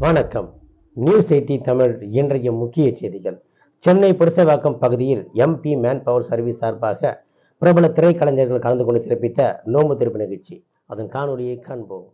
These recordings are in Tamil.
வணக்கம். நியூஸ் எயிட்டி தமிழ் இன்றைய முக்கிய செய்திகள். சென்னை புரசவாக்கம் பகுதியில் எம்பி மேன் பவர் சர்வீஸ் சார்பாக பிரபல திரைக்கலைஞர்கள் கலந்து கொண்டு சிறப்பித்த நோம்பு திருப்பு நிகழ்ச்சி. அதன் காணொலியை காண்போம்.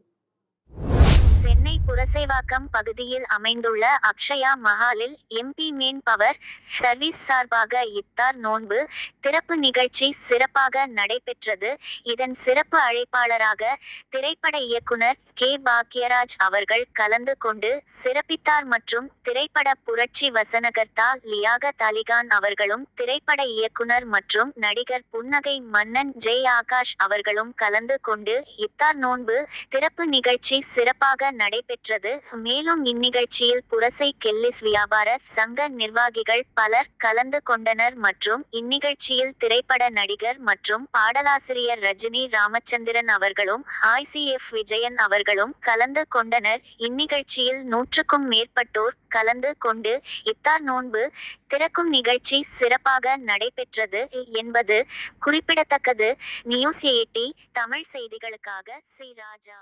சென்னை புரசைவாக்கம் பகுதியில் அமைந்துள்ள Akshaya மஹாலில் M P man power service சார்பாக இப்தார் நோன்பு திறப்பு நிகழ்ச்சி சிறப்பாக நடைபெற்றது. இதன் சிறப்பு அழைப்பாளராக திரைப்பட இயக்குனர் கே பாக்யராஜ் அவர்கள் கலந்து கொண்டு சிறப்பித்தார் மற்றும் திரைப்பட புரட்சி வசனகர்த்தா லியாகத் அலிகான் அவர்களும் திரைப்பட இயக்குனர் மற்றும் நடிகர் புன்னகை மன்னன் ஜெய் ஆகாஷ் அவர்களும் கலந்து கொண்டு இப்தார் நோன்பு திறப்பு நிகழ்ச்சி சிறப்பாக நடைபெற்றது. மேலும் இந்நிகழ்ச்சியில் புரசை கெல்லிஸ் வியாபார சங்க நிர்வாகிகள் பலர் கலந்து கொண்டனர் மற்றும் இந்நிகழ்ச்சியில் திரைப்பட நடிகர் மற்றும் பாடலாசிரியர் ரஜினி ராமச்சந்திரன் அவர்களும் ஐசிஎஃப் விஜயன் அவர்களும் கலந்து கொண்டனர். இந்நிகழ்ச்சியில் நூற்றுக்கும் மேற்பட்டோர் கலந்து கொண்டு இத்தார் நோன்பு திறக்கும் நிகழ்ச்சி சிறப்பாக நடைபெற்றது என்பது குறிப்பிடத்தக்கது. நியூஸ் எயிட்டி தமிழ் செய்திகளுக்காக சி ராஜா.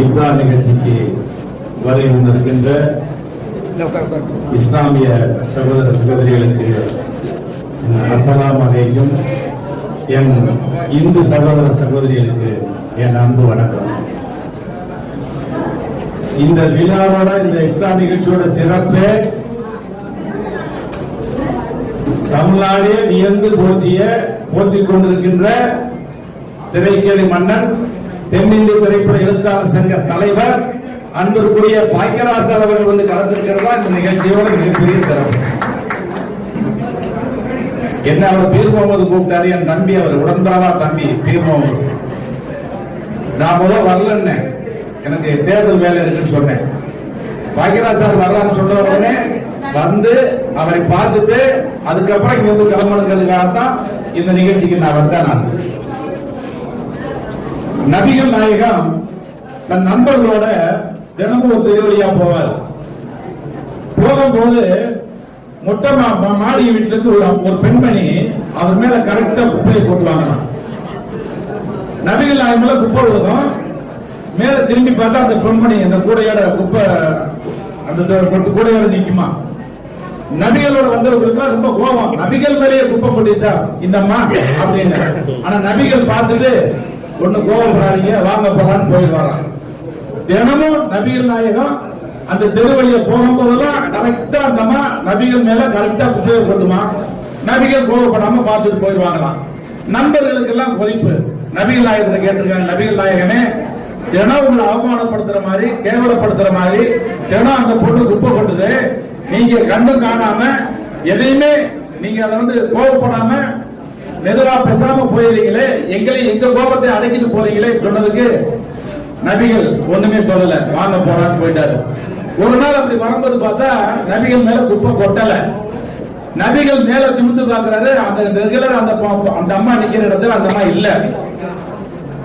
இப்தார் நிகழ்ச்சிக்கு வரை வந்திருக்கின்ற இஸ்லாமிய சகோதர சகோதரிகளுக்கு அஸ்ஸலாமு அலைக்கும் என் இந்து சகோதர சகோதரிகளுக்கு என் அன்பு வணக்கம். இந்த விழாவோட இந்த இப்தார் நிகழ்ச்சியோட சிறப்பே தமிழ்நாடே வியந்து போற்றிய போற்றிக் கொண்டிருக்கின்ற திரைக்கேலி மன்னன் தென்னிந்திய திரைப்பட எழுத்தாளர் சங்க தலைவர் அன்பிற்குரிய பாக்கியராசர் அவர்கள் வந்து கலந்திருக்கிறதா? இந்த நிகழ்ச்சியோட மிகப்பெரிய சிறப்பு. என்ன அவர் பீர் முகமது கூப்பிட்டாரு? என் தம்பி அவர் உடன்பாவா தம்பி பீர் முகமது நான் முதல் வரலன்னு எனக்கு தேர்தல் வேலை இருக்குன்னு சொன்னேன். பாக்கியராஜ் சார் வரலான்னு சொன்ன உடனே வந்து அவரை பார்த்துட்டு அதுக்கப்புறம் இங்க வந்து கிளம்பணுங்கிறதுக்காக தான் இந்த நிகழ்ச்சிக்கு நான் வந்தேன் நான். நபிகள் நாயகம் தன் நண்பர்களோட தினமும் ஒரு திருவழியா போவார். போகும்போது மொட்டை மா- மாடி வீட்டுக்கு ஒரு ஒரு பெண்மணி அவர் மேல கரெக்டா குப்பையை போட்டுவாங்க நபிகள் நாயகம்ல குப்பை விழுதும் மேல திரும்பி பார்த்தா அந்த பெண்மணி அந்த கூடையோட குப்பை அந்த கூடையோட நிக்குமா. நபிகளோட வந்தவங்களுக்கு ரொம்ப கோபம். நபிகள் மேலேயே குப்பை போட்டுச்சா இந்த அம்மா அப்படின்னு. ஆனா நபிகள் பார்த்துட்டு ஒண்ணு கோபப்படாதீங்க வாங்க போலான்னு போயிடுவாராம் தினமும் நபிகள் நாயகம் அந்த தெருவழியை போகும்போதெல்லாம் கரெக்டா அந்த நபிகள் மேல கரெக்டா குப்பையை கொட்டுமா? நபிகள் கோபப்படாம பார்த்துட்டு போயிடுவாங்களாம் நண்பர்களுக்கு எல்லாம் கொதிப்பு. நபிகள் நாயகத்தை கேட்டிருக்காங்க நபிகள் நாயகனே தினம் உங்களை அவமானப்படுத்துற மாதிரி கேவலப்படுத்துற மாதிரி தினம் அந்த பொண்ணு குப்பை கொட்டுது. நீங்க கண்டும் காணாம எதையுமே நீங்க அதை வந்து கோவப்படாம மெதுவா பேசாம போயிருக்கீங்களே? எங்களை எங்க கோபத்தை அடக்கிட்டு போறீங்களே சொன்னதுக்கு நபிகள் ஒண்ணுமே சொல்லல. வாங்க போறான்னு போயிட்டாரு. ஒரு நாள் அப்படி வரும்போது பார்த்தா நபிகள் மேல குப்பை கொட்டல. நபிகள் மேல சுமந்து பாக்குறாரு அந்த ரெகுலர் அந்த அந்த அம்மா நிக்கிற இடத்துல அந்த அம்மா இல்ல.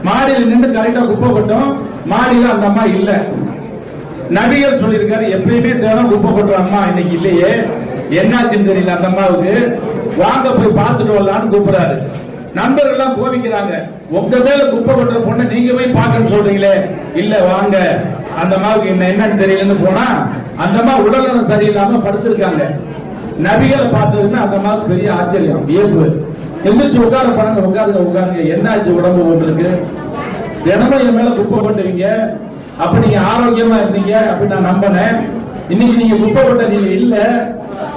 மாடியில் நின்று கரெக்டா குப்பை கொட்டும். மாடியில அந்த அம்மா இல்ல. நபிகள் சொல்லியிருக்காரு எப்பயுமே தேவை குப்பை கொட்டுற அம்மா இன்னைக்கு இல்லையே. என்னாச்சுன்னு தெரியல அந்த அம்மாவுக்கு. வாங்க போய் பார்த்துட்டு வரலான்னு கூப்பிடுறாரு. நண்பர்கள் எல்லாம் கோபிக்கிறாங்க. உங்க மேல குப்பை கொட்டுற பொண்ணை நீங்க போய் பார்க்கன்னு சொல்றீங்களே. இல்ல வாங்க. அந்த அம்மாவுக்கு என்ன என்னன்னு தெரியலன்னு போனா அந்த அம்மா உடல்நலம் சரியில்லாம படுத்திருக்காங்க. நபிகளை பார்த்ததுன்னா அந்த அம்மாவுக்கு பெரிய ஆச்சரியம் வியப்பு. எந்திரிச்சு உட்கார பணங்க உட்காருங்க உட்காருங்க. என்னாச்சு உடம்பு உங்களுக்கு? தினமும் என் மேல குப்பை கொட்டுவீங்க அப்ப நீங்க ஆரோக்கியமா இருந்தீங்க அப்படின்னு நான் நம்பினேன். இன்னைக்கு நீங்க குப்பை கொட்ட நீங்க இல்லை.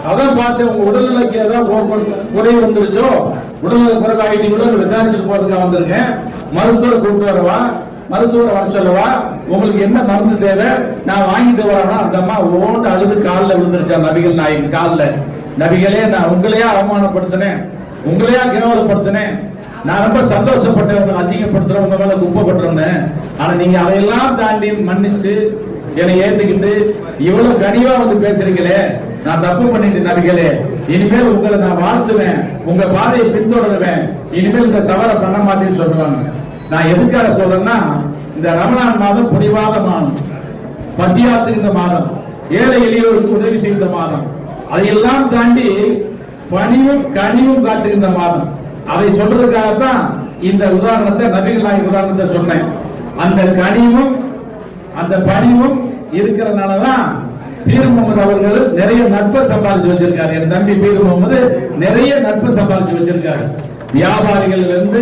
அதான் பார்த்து உங்க உடல்நிலைக்கு ஏதாவது குறை- குறைவு வந்துருச்சோ? உடல்நிலை குறைவு ஆகிட்டீங்களோ விசாரிச்சுட்டு போறதுக்காக வந்திருக்கேன். மருத்துவரை கூப்பிட்டு வரவா? மருத்துவரை வர சொல்லவா? உங்களுக்கு என்ன மருந்து தேவை? நான் வாங்கிட்டு வரணும் அந்த அம்மா ஓட்டு அழுது காலில் விழுந்துருச்சா நபிகள் நாயகன் காலில். நபிகளே நான் உங்களையா அவமானப்படுத்தினேன். உங்களையா கேவலப்படுத்தினேன் நான் ரொம்ப சந்தோஷப்பட்டேன் அசிங்கப்படுத்துறவங்க உங்க மேல குப்பப்பட்டிருந்தேன். ஆனா நீங்க அதையெல்லாம் தாண்டி மன்னிச்சு என்னை ஏத்துக்கிட்டு இவ்வளவு கனிவா வந்து பேசுறீங்களே நான் தப்பு பண்ணிட்டு நபிகளே. இனிமேல் உங்களை நான் வாழ்த்துவேன் உங்க பாதையை பின்தொடருவேன். இனிமேல் இந்த தவறை பண்ண மாட்டேன்னு சொல்லுவாங்க. நான் எதுக்காக சொல்றேன்னா இந்த ரமணான் மாதம் புனிவாத மாதம். பசியாற்றுகின்ற மாதம். ஏழை எளியோருக்கு உதவி செய்கின்ற மாதம். அதையெல்லாம் தாண்டி பணிவும் கனிவும் காட்டுகின்ற மாதம். அதை சொல்றதுக்காகத்தான் இந்த உதாரணத்தை நபிகள் நாயக உதாரணத்தை சொன்னேன். அந்த கனிவும் அந்த பணிவும் இருக்கிறதுனாலதான் பீர் முகமது அவர்கள் நிறைய நட்பை சம்பாதிச்சு வச்சிருக்காரு. என் தம்பி பீர் முகமது நிறைய நட்பை சம்பாதிச்சு வச்சிருக்காரு. வியாபாரிகள் இருந்து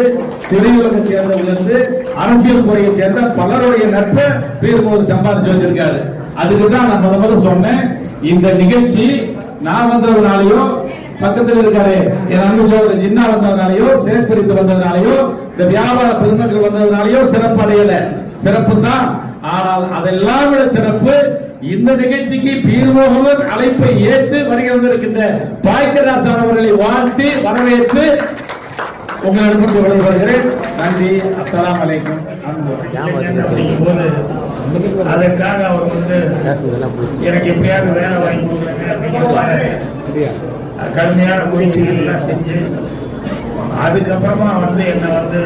திரையுலக சேர்ந்தவங்க இருந்து அரசியல் துறையை சேர்ந்த பலருடைய நட்பை பீர் முகமது சம்பாதிச்சு வச்சிருக்காரு. அதுக்கு தான் நான் முத முதல்ல சொன்னேன். இந்த நிகழ்ச்சி நான் வந்ததுனாலயோ பக்கத்தில் இருக்காரு என் அன்பு சோதரர் ஜின்னா வந்ததுனாலயோ சேர்ப்பிரித்து வந்ததுனாலயோ இந்த வியாபார பெருமக்கள் வந்ததுனாலயோ சிறப்பு அடையல சிறப்பு தான் ஆனால் அதெல்லாம் விட சிறப்பு இந்த நிகழ்ச்சிக்கு பீர் அழைப்பை ஏற்று வருகை வந்திருக்கின்ற பாய்க்கராசன் அவர்களை வாழ்த்தி வரவேற்று உங்களிடத்திற்கு வருகிறேன் நன்றி. அஸ்லாம் அலைக்கும். அதற்காக அவர் வந்து எனக்கு எப்படியாவது வேலை வாங்கி கொடுக்குறேங்க கடுமையான முயற்சிகள் எல்லாம் செஞ்சு அதுக்கப்புறமா வந்து என்னை வந்து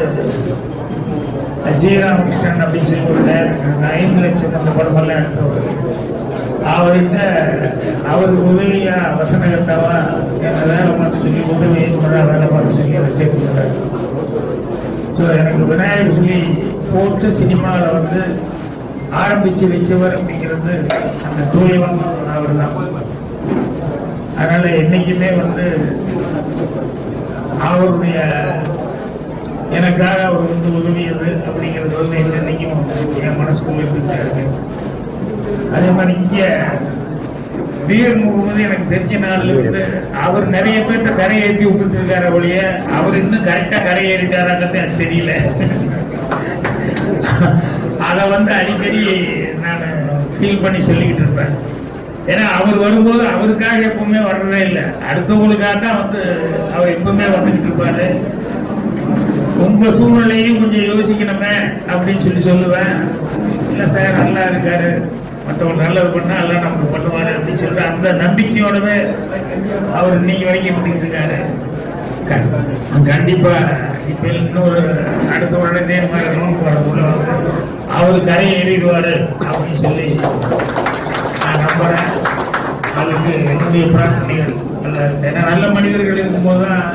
ஜெயராமகிருஷ்ணன் அப்படின்னு சொல்லி ஒரு டைரக்டர் ஐந்து லட்சம் அந்த படமெல்லாம் எடுத்தவர். அவர்கிட்ட அவருக்கு உதவியா வசனகர்த்தாவா என்ன வேலை பார்த்து சொல்லி உதவி இயக்குனரா வேலை பார்த்து சொல்லி அதை சேர்த்து விடுறாரு ஸோ எனக்கு விநாயகர் சொல்லி போட்டு சினிமாவில் வந்து ஆரம்பிச்சு வச்சவர் அப்படிங்கிறது அந்த தூயவன் அவர் தான் அதனால என்னைக்குமே வந்து அவருடைய எனக்காக அவர் வந்து உதவியது அப்படிங்கிறது வந்து என்னைக்கும் என் மனசுக்குள்ள இருந்துட்டே இருக்கு அதே மாதிரி இங்கே வீர் முழுவதும் எனக்கு தெரிஞ்ச நாள்ல இருந்து அவர் நிறைய பேர்த்த கரை ஏற்றி விட்டுட்டு இருக்காரு ஒழிய அவர் இன்னும் கரெக்டா கரை ஏறிட்டாராங்கிறது எனக்கு தெரியல. அதை வந்து அடிக்கடி நான் ஃபீல் பண்ணி சொல்லிக்கிட்டு இருப்பேன். ஏன்னா அவர் வரும்போது அவருக்காக எப்பவுமே வர்றதே இல்லை. அடுத்தவங்களுக்காக தான் வந்து அவர் எப்பவுமே வந்துகிட்டு இருப்பாரு. உங்க சூழ்நிலையும் கொஞ்சம் யோசிக்கணுமே அப்படின்னு சொல்லி சொல்லுவேன். இல்ல சார் நல்லா இருக்காரு. மற்றவங்க நல்லது பண்ணா எல்லாம் நமக்கு பண்ணுவாரு அப்படின்னு சொல்லிட்டு அந்த நம்பிக்கையோடவே அவர் இன்னைக்கு வரைக்கும் இருந்துட்டு இருக்காரு. கண்டிப்பா. இப்ப இன்னொரு அடுத்த உடனே மாதிரி நோன்பு வரக்குள்ள அவர் கரையை ஏறிடுவாரு அப்படின்னு சொல்லி நான் நம்புறேன். அவருக்கு என்னுடைய பிரார்த்தனைகள். நல்ல மனிதர்கள் இருக்கும்போது தான்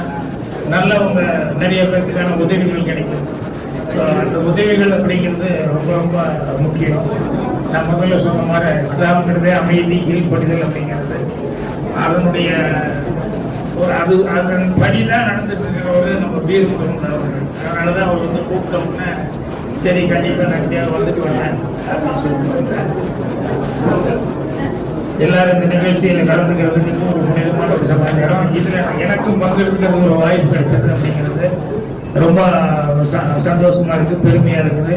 நல்லவங்க நிறைய பேருக்கான உதவிகள் கிடைக்கும். ஸோ அந்த உதவிகள் அப்படிங்கிறது ரொம்ப ரொம்ப முக்கியம். நான் முதல்ல சொன்ன மாதிரி இஸ்லாம்ங்கிறதே அமைதி ஈடுபடுதல் அப்படிங்கிறது. அதனுடைய ஒரு அது அதன் படிதான் நடந்துட்டு இருக்கிறவரு நம்ம வீர் முருகன் அவர்கள். அதனால தான் அவர் வந்து கூப்பிட்டோம்னா சரி கண்டிப்பாக நான் வந்துட்டு வரேன் அப்படின்னு சொல்லிட்டு வந்தேன். எல்லாரும் இந்த நிகழ்ச்சியில கலந்துக்கிறதுக்கு ஒரு புனிதமான ஒரு சமாச்சாரம் இதுல எனக்கும் பங்கெடுக்கிறது ஒரு வாய்ப்பு கிடைச்சது அப்படிங்கிறது ரொம்ப ச- சந்தோஷமா இருக்கு பெருமையா இருக்குது.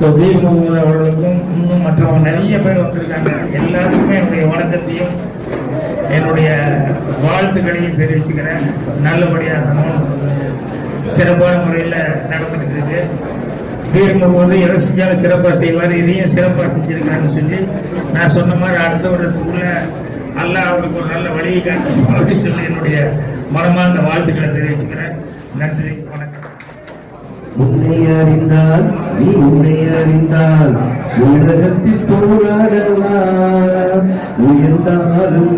ஸோ தீப் முகமது அவர்களுக்கும் இன்னும் மற்றவங்க நிறைய பேர் வந்திருக்காங்க. எல்லாருக்குமே என்னுடைய வணக்கத்தையும் என்னுடைய வாழ்த்துக்களையும் தெரிவிச்சுக்கிறேன். நல்லபடியாக சிறப்பான முறையில் நடந்துகிட்டு இருக்கு. வீரமும் வந்து எதை செஞ்சாலும் சிறப்பாக செய்வார் இதையும் சிறப்பாக செஞ்சிருக்காருன்னு சொல்லி நான் சொன்ன மாதிரி அடுத்த வருஷத்துக்குள்ள அல்லாஹ் அவருக்கு ஒரு நல்ல வழியை காட்டணும் அப்படின்னு சொல்லி என்னுடைய மனமார்ந்த வாழ்த்துக்களை தெரிவிச்சுக்கிறேன். நன்றி வணக்கம். உன்னை அறிந்தால் நீ உன்னை அறிந்தால் உலகத்தில் போராடலாம். உயர்ந்தாலும்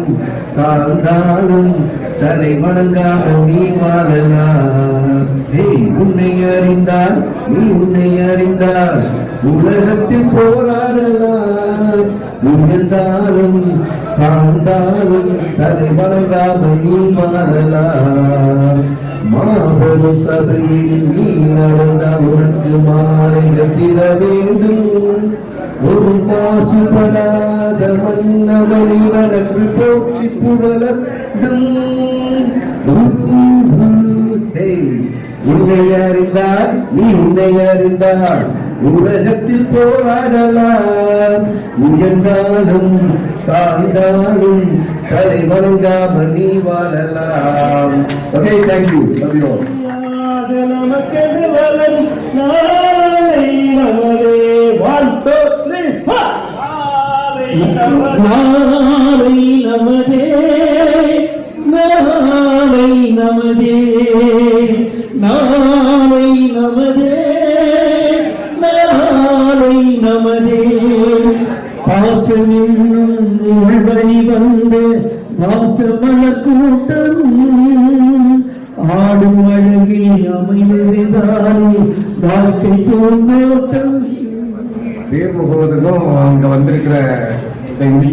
தாழ்ந்தாலும் தலை வணங்காமல் நீ வாழலாம். ஏய் உன்னை அறிந்தால் நீ உன்னை அறிந்தால் உலகத்தில் போராடலாம். உயர்ந்தாலும் தாழ்ந்தாலும் தலை வணங்காமல் நீ வாழலாம். மாபெரும் சபையில் நீ நடந்தால் உனக்கு மாலைகள் திற வேண்டும். ஒரு மாசுபடாத மன்னவனி வளர்ப்பு போற்றி புகழட்டும் உன்னை அறிந்தால் நீ உன்னை அறிந்தால் உலகத்தில் போராடலாம் உயர்ந்தாலும் தாழ்ந்தாலும் தலை வணங்காமல் நீ வாழலாம் okay thank you love you நமக்கெது வளம் நாளை நமதே வாழ்த்தோற்று நாளை நமதே நாளை நமதே நாளை நமதே நாளை நமதே. பாசம் என்னும் உள்வழி வந்து வாசமலர் கூட்டம் ஆடும் அழகில் அமைவதாலே வாழ்க்கை தோன்றோட்டம். பேர் முகவதுக்கும் அங்க வந்திருக்கிற இந்த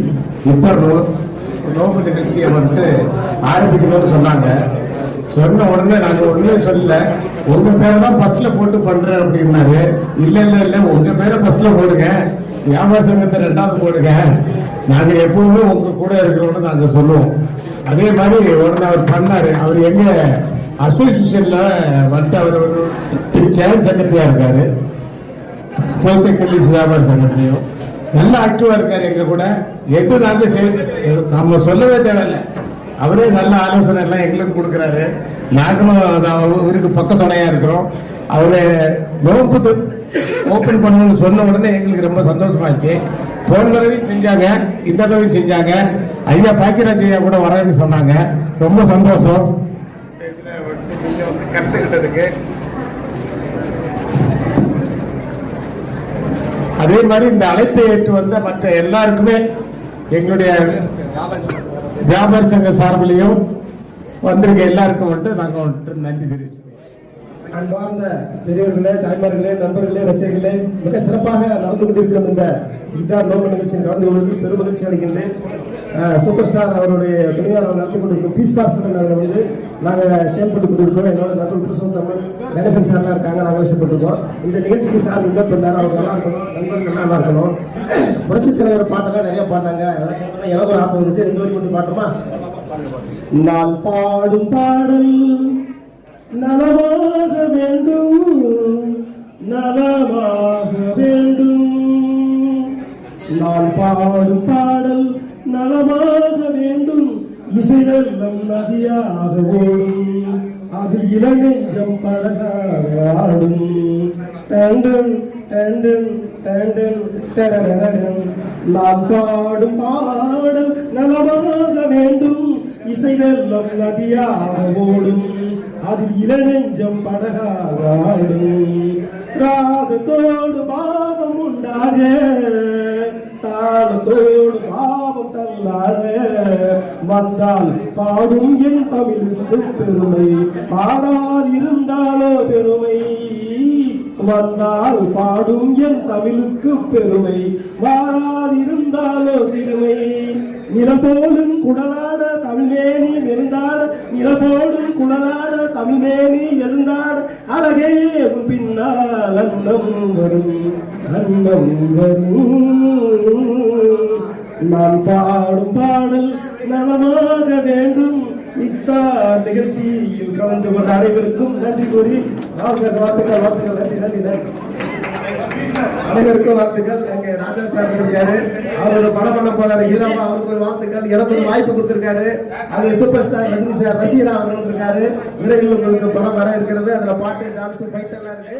இஃப்தார் நோம்பு நிகழ்ச்சியை வந்து ஆரம்பிக்கணும்னு சொன்னாங்க. சொன்ன உடனே நாங்கள் ஒன்றுமே சொல்லல. உங்க பேரை தான் ஃபர்ஸ்ட்ல போட்டு பண்றேன் அப்படின்னாரு. இல்ல இல்ல இல்ல உங்க பேரை ஃபர்ஸ்ட்ல போடுங்க. வியாபார சங்கத்தை ரெண்டாவது போடுங்க. நாங்க எப்பவுமே உங்க கூட இருக்கிறோம்னு நாங்க சொல்லுவோம். அதே மாதிரி உடனே அவர் பண்ணாரு. அவர் எங்க அசோசியேஷன்ல வந்துட்டு அவர் சேர் செக்ரட்டரியா இருக்காரு கோசைக்கல்லி வியாபார சங்கத்திலையும் நல்ல ஆக்டிவா இருக்காரு எங்க கூட. எது நாங்க செய்ய நம்ம சொல்லவே தேவையில்லை. அவரே நல்ல ஆலோசனை எல்லாம் எங்களுக்கு கொடுக்குறாரு. நாங்களும் அது அவரு- பக்க துணையா இருக்கிறோம். அவரு நோம்பு ஓபன் பண்ணணும்னு சொன்ன உடனே எங்களுக்கு ரொம்ப சந்தோஷமாச்சு. போன தடவையும் செஞ்சாங்க. இந்த தடவையும் செஞ்சாங்க. ஐயா பாக்கியராஜ் ஐயா கூட வரேன்னு சொன்னாங்க. ரொம்ப சந்தோஷம். கற்றுக்கிட்டதுக்கு அதே மாதிரி இந்த அழைப்பை ஏற்று வந்த மற்ற எல்லாருக்குமே எங்களுடைய வியாபார சங்க சார்பிலையும் வந்திருக்க எல்லாருக்கும் வந்துட்டு நாங்கள் வந்துட்டு நன்றி தெரிவிச்சுக்கிறோம். அன்பார்ந்த பெரியவர்களே தாய்மார்களே நண்பர்களே ரசிகர்களே மிக சிறப்பாக நடந்து கொண்டிருக்கும் இந்த இதார் நோம்பு நிகழ்ச்சியில் கலந்து கொள்வதில் பெரும் மகிழ்ச்சி அடைகின்றேன். சூப்பர் ஸ்டார் அவருடைய துணையார் நடத்தி கொண்டிருக்கும் பீஸ் பார்சல் அதில் வந்து நாங்கள் செயல்பட்டு கொண்டிருக்கோம் என்னோட நடுவில் கிருஷ்ணன் தமிழ் கணேசன் சார்லாம் இருக்காங்க. நாங்கள் விஷயப்பட்டிருக்கோம் இந்த நிகழ்ச்சிக்கு சார் உள்ள பண்ணார் அவர் நல்லா இருக்கணும். நண்பர்கள் நல்லா இருக்கணும். புரட்சி தலைவர் பாட்டெல்லாம் நிறைய பாடினாங்க அதெல்லாம் கேட்டோன்னா எனக்கு ஒரு ஆசை வந்துச்சு. ரெண்டு வரைக்கும் மட்டும் பாட்டுமா? நான் பாடும் பாடல் நலமாக வேண்டும். நலமாக வேண்டும். நான் பாடும் பாடல் நலமாக வேண்டும். இசை நதியாக ஓடும் அது இளநெஞ்சம் பழகாக ஆடும். டேண்டன், டேண்டன், டேண்டன், டேரரரரன். நான் பாடும் பாடல் நலமாக வேண்டும். இசைவெல்லம் நதியாக ஓடும். அது இளநெஞ்சம் படகாக ஆடும். ராகத்தோடு பாவம் உண்டாரே தாளத்தோடு பாவம் தள்ளாட வந்தால் பாடும் என் தமிழுக்கு பெருமை. பாடால் இருந்தாலோ பெருமை. வந்தால் பாடும் என் தமிழுக்கு பெருமை. வாரால் இருந்தாலோ சிறுமை. நிலபோலும் குடலாட தமிழ்வேணி எழுந்தாட நிலபோலும் குடலாட தமிழ்வேணி எழுந்தாட. அழகே உன் பின்னால் அன்னம் வரும் அன்னம் வரும். நான் பாடும் பாடல் நலமாக வேண்டும். இத்தார் நிகழ்ச்சியில் கலந்து கொண்ட அனைவருக்கும் நன்றி கூறி வாழ்த்துக்கள் வாழ்த்துக்கள் வாழ்த்துக்கள் நன்றி நன்றி நன்றி. அனைவருக்கும் வாழ்த்துக்கள். எங்க ராஜா சார் இருக்காரு அவர் ஒரு படம் பண்ண போறாரு. ஹீராமா அவருக்கு ஒரு வாழ்த்துக்கள். எனக்கு ஒரு வாய்ப்பு கொடுத்திருக்காரு. அது சூப்பர் ஸ்டார் ரஜினி சார் ரசிகரா அவர்கள் இருக்காரு விரைவில் உங்களுக்கு படம் வர இருக்கிறது. அதுல பாட்டு டான்ஸ் ஃபைட் எல்லாம் இருக்கு.